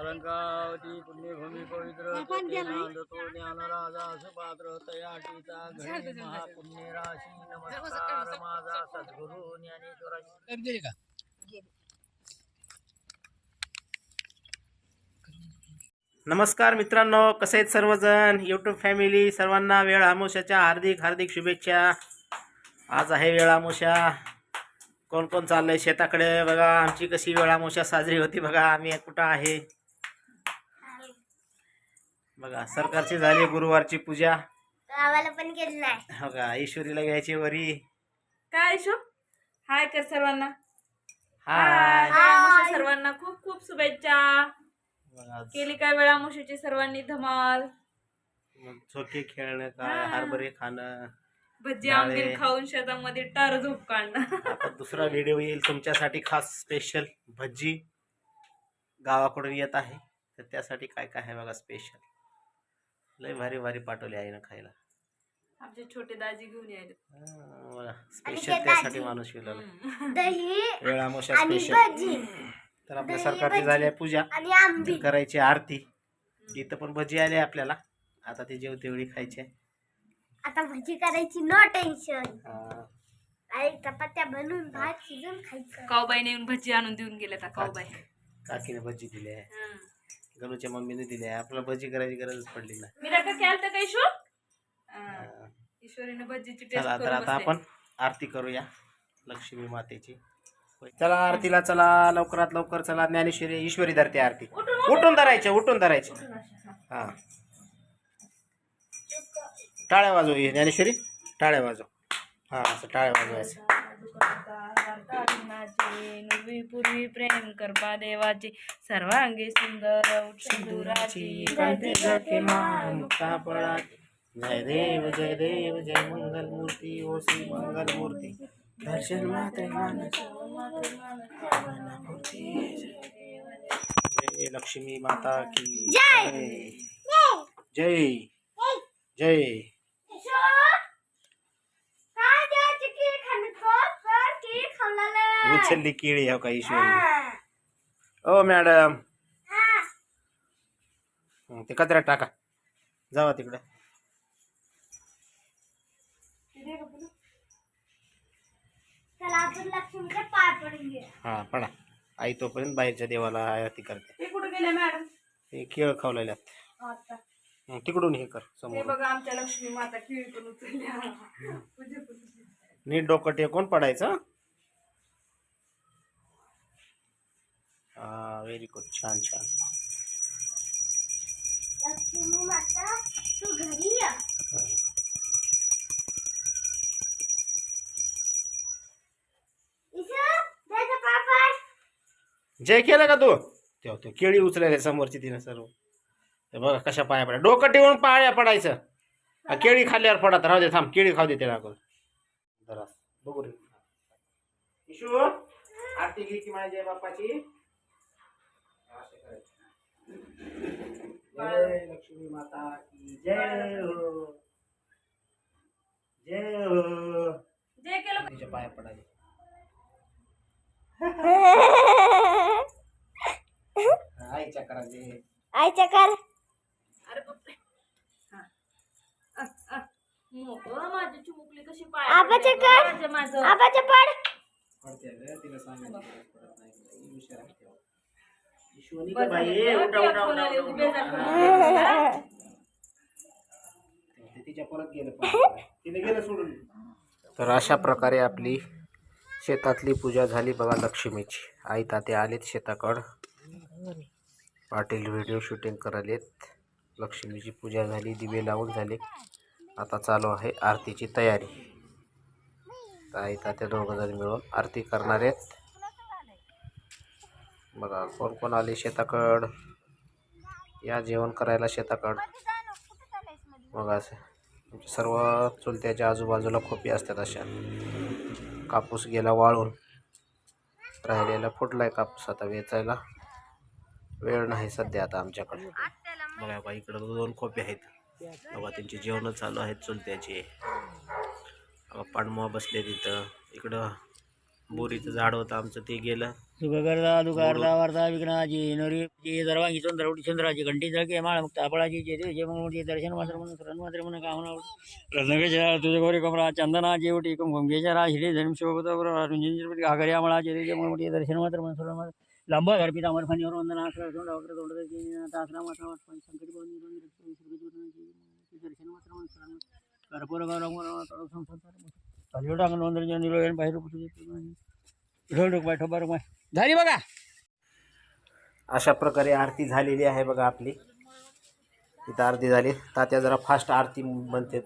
अलंकावती पुण्यभूमी पवित्र नांदतो ज्ञानराजा सुपात्र तयाटीचा घरी महापुण्य राशी नमस्कार माझा सद्गुरु ज्ञानेश्वराची नमस्कार मित्रांनो कसे आहेत सर्वजण? यूट्यूब फॅमिली सर्वांना वेळ आमोशाच्या हार्दिक हार्दिक शुभेच्छा. आज आहे वेळ आमोशा. कोण कोण चाललंय शेताकडे? बघा आमची कशी वेळ आमोशा साजरी होती बघा आम्ही कुठं आहे? बघा सरकारची झाली गुरुवारची पूजा. गावाला पण गेलं नाही. बघा ईश्वरीला घ्यायची वरी. काय शो हाय कर सर्वांना. हाय. सर्वांना खूप खूप शुभेच्छा. बघा केली काय वेळामुशीची सर्वांनी धमाल. मग झोके खेळणं काय हरभरे खाणं भजी. आंबील खाऊन शेतामध्ये टार झोप काढणं. आता दुसरा व्हिडिओ येईल तुमच्यासाठी खास स्पेशल भजी. गावाकडून येत आहे तर त्यासाठी काय काय आहे बघा स्पेशल लय भारी भारी पाठवले आहे ना खायला. आमचे छोटे दाजी घेऊन यायले. हा, बघा स्पेशल ते त्यासाठी. माणूस शिवलेला दही वेळामोशा आणि स्पेशल भजी. तर आपल्या दही, सरकारची भजी. झाली आहे पूजा. आणि आंबी. करायची आरती. इथं पण भजी आली आहे आपल्याला. आता ती जेवतेवेळी खायची. आहे. आता भजी करायची नो टेन्शन हा, आणि चपात्या बनवून भात शिजून खायचं. काऊबाईने येऊन भजी आणून देऊन गेले आता काऊबाई. काकीने भजी दिली आहे. गणूच्या मम्मीने दिली. आहे आपल्याला भजी करायची गरजच पडली नाही. मी केलं तर काही शो. ईश्वरीने भजीची टेस्ट चला तर करून आता. आपण आरती करूया लक्ष्मी मातेची. चला आरतीला चला लवकरात लवकर चला ज्ञानेश्वरी ईश्वरी धरते आरती. उठून धरायचे उठून धरायचे. हा. टाळ्या वाजव ये ज्ञानेश्वरी. टाळ्या वाजव. हा असं टाळ्या वाजवायचं. पूर्वी पूर्वी प्रेम करपा देवाची सर्वांगी सुंदर मुक्ता पळाची. जय देव जय देव जय मंगल मूर्ती ओ श्री मंगल मूर्ती दर्शन मात्र मानस जय लक्ष्मी माता की जय! जय। जय काय द्यायची की खाणं की खाल्लं उचलली केळी हो. का ईश्वरी ओ मॅडम. हं, ते कचऱ्यात टाका. जावा तिकडे. चला आपण लक्ष्मीच्या पाय पडून घेऊया. हा पडा. आई तोपर्यंत बाहेरच्या देवाला आरती करते. ते कुठे गेले मॅडम? हे केळ खावलेल्यात आता. तिकडून हे कर हे समोर बघा आमच्या लक्ष्मी माता खिळी पण उचलल्या. पूजे पण उचलल्या. नीट डोकं टेकून पडायचं हा व्हेरी गुड छान छान. जय केलं का तू? तेव्हा तो केळी उचलायला समोरची तिनं सर्व. ते बघा कशा पाया पडा डोकं ठेवून पाया पडायचं. केळी खाल्ल्यावर पडत राहू दे थांब. केळी खाऊ दे त्याला जरा बघू रे. इशू आरती घे की माझ्या बापाची जय लक्ष्मी माता की जय हो. जय हो. जे केलं. तिच्या पाया पडायचे आईच्या करायचे आयच्या कर. अरे बापरे. हा. अ, अ. मोठं माझी चिमुकली कशी पाय आबाचे कर. माझं माझं. आबाच्या पड. पडते ग, तिला सांगायची गरज पडत नाही. हुशार आहे तेव्हा. तर अशा प्रकारे आपली शेतातली पूजा झाली बघा लक्ष्मीची. आई ताते आलेत शेताकड. पाटील व्हिडिओ शूटिंग करालेत लक्ष्मीची पूजा झाली दिवे लावून झाले आता चालू आहे आरतीची तयारी. आई तात्या दोघं जण मिळून आरती करणार आहेत. बघा कोण कोण आले शेताकड? या जेवण करायला शेताकड. बघा असं. सर्व चुलत्याच्या आजूबाजूला खोपी असतात अशा. कापूस गेला वाळून. राहिलेला फुटलाय कापूस आता वेचायला. वेळ नाही सध्या आता आमच्याकडे. बघा बा इकडं दोन खोपे आहेत. बघा त्यांची जेवणं चालू आहेत चुलत्याचे. बघा बसले तिथं इकडं बोरीचं झाड होतं आमचं ते गेलं. सुखकर्ता दुःखहर्ता वार्ता विघ्नाची नरी जी सर्वांगी चंद्रवटी चंद्राची घंटी जळके माळ मुक्ता फळाची जे देव जय दर्शन मात्र म्हणून सरण मात्र म्हणून कामना रत्नकेशरा तुझे गौरी कमरा चंदना जेवटी कुंकुमकेशरा हिरे धर्म शिवपती घागरी आमळाचे जय म्हणून दर्शन मात्र म्हणून सरण मात्र लांबा घर पिता वंदना तोंड वक्र तोंड आश्रम मात्र संकट दर्शन मात्र म्हणून कर्पूर गौरव संसार बाय ठोबार बाय झाली बघा. अशा प्रकारे आरती झालेली आहे बघा आपली. इथं आरती झाली. तात्या जरा फास्ट आरती म्हणते.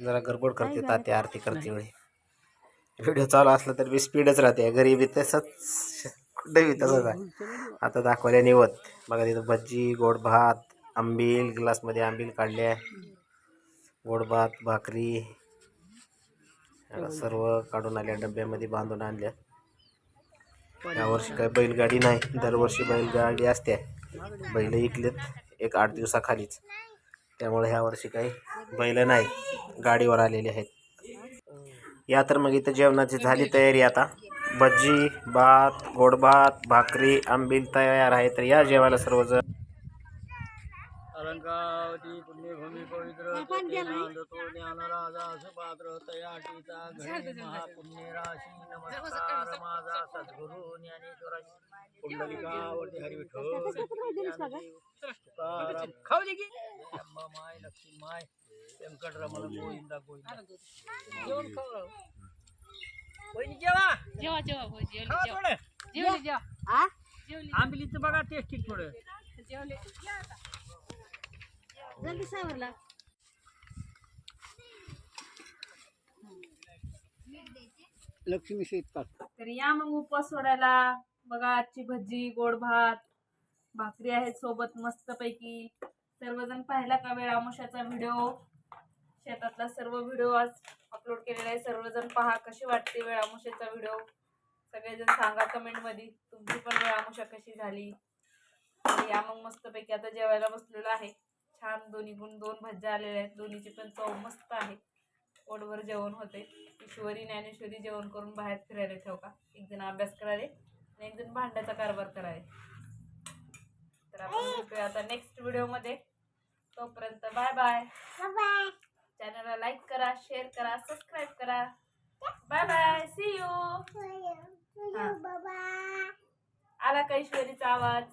जरा गडबड करते तात्या आरती करते वेळी. व्हिडिओ चालू असला तर मी स्पीडच राहते. घरी बी तसंच कुठे बी तसंच आहे आता दाखवल्या निवत. बघा तिथं भज्जी गोड भात आंबील ग्लासमध्ये आंबील काढले गोड भात भाकरी ह्या सर्व काढून आल्या डब्यामध्ये बांधून आणल्या. यावर्षी काही बैलगाडी नाही. दरवर्षी बैलगाडी असते. बैल इकलेत एक आठ दिवसाखालीच. त्यामुळे ह्या वर्षी काही बैल नाही. गाडीवर आलेले आहेत. या तर मग इथं जेवणाची झाली तयारी आता. भज्जी भात गोड भात भाकरी आंबील तयार आहे तर या जेवायला सर्वजण. अलंकावती पुण्यभूमी पवित्र तो ज्ञान राजा सुपात्र तयाटीचा घरी नमस्कार. माझा सद्गुरु ज्ञानेश्वर पुंडलिकावरती हरिविठ्ठल तुकाराम खाऊ दे की. अंबा माय लक्ष्मी माय व्यंकटरमण गोविंदा गोविंदा. जेवण खाऊ जेवा. जेवा जेवा जेवली आंबिलीचं बघा टेस्टी थोडं. जेवली. जल्दी सावरला. लक्ष्मी तर या मग उपवास सोडायला. बघा आजची भजी गोड भात भाकरी आहेत सोबत मस्तपैकी. सर्वजण पाहिला का वेळ आमुषाचा व्हिडिओ? शेतातला सर्व व्हिडिओ आज अपलोड केलेला आहे. सर्वजण पहा कशी वाटते वेळ आमुषाचा व्हिडिओ. सगळेजण सांगा कमेंटमध्ये तुमची पण वेळ आमुषा कशी झाली? या मग मस्तपैकी आता जेवायला बसलेलो आहे. छान दोन्ही गुण दोन भज्या आलेल्या आहेत. दोन्हीची पण चव मस्त आहे. पोटभर जेवण होते ईश्वरी ज्ञानेश्वरी जेवण करून बाहेर फिरायला ठेव का? एक जण अभ्यास करायला आणि एक जण भांड्याचा कारभार करायला तर आपण भेटूया आता नेक्स्ट व्हिडिओमध्ये तोपर्यंत बाय बाय बाय चॅनलला लाईक करा शेअर करा सबस्क्राईब करा. बाय बाय सी यू आला का ईश्वरीचा आवाज?